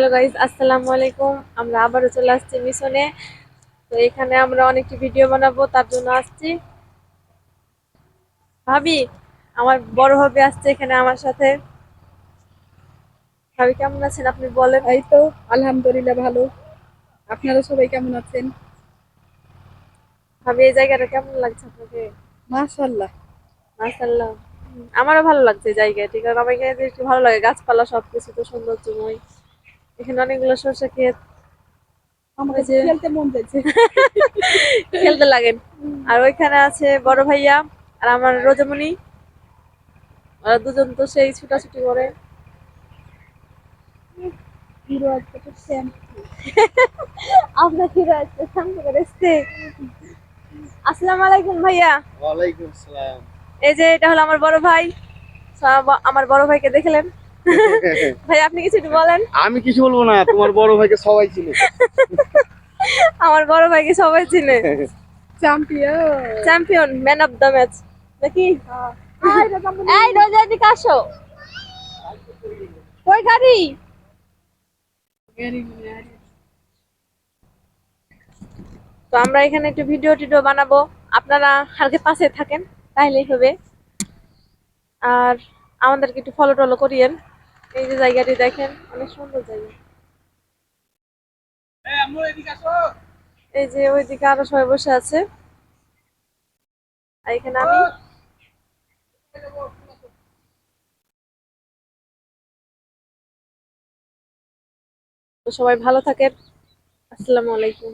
Hello guys আসসালামু আলাইকুম আমরা আবারও চলে আসছি মিশনে। তো এখানে আমরা অনেকটি ভিডিও বানাবো তার জন্য আসছি। ভাবি আমার বড় ভাবি আসছে এখানে আমার সাথে। ভাবি কেমন আছেন? আপনি বলেন। এই তো আলহামদুলিল্লাহ ভালো। আপনারা সবাই কেমন আছেন? ভাবি এই জায়গাটা কেমন লাগছে আপনাকে? মাশাল্লাহ মাশাল্লাহ আমারও ভালো লাগছে জায়গাটি কারণ আমাকে একটু ভালো লাগে। গাছপালা সবকিছু তো সৌন্দর্যময়। এখানে অনেকগুলো সরষে ক্ষেত আমার খেলতে মন খেলতে লাগেন। আর ওইখানে আছে বড় ভাইয়া আর আমার রোজমণি। ওরা দুজন তো সেই ছুটাছুটি করে। হিরো আজকে আসসালামু আলাইকুম ভাইয়া। ওয়ালাইকুম আসসালাম। এই যে এটা হলো আমার বড় ভাই। আমার বড় ভাইকে দেখলেন। ভাই আপনি কিছু বলেন। আমি কিছু বলব না তোমার বড় ভাইকে সবাই চিনে। আমার বড় ভাইকে সবাই চিনে। Champion champion man of the match নাকি? এই রোজা দিকে আসো। কই গাড়ি তো আমরা এখানে একটু ভিডিও টিডিও বানাবো। আপনারা হালকা পাশে থাকেন তাহলেই হবে। আর আমাদেরকে একটু ফলো টলো করিয়েন। এই যে জায়গাটি দেখেন অনেক সুন্দর জায়গা। এই যে ওইদিকে আরও সবাই বসে আছে। আর এখানে আমি সবাই ভালো থাকেন। আসসালামু আলাইকুম।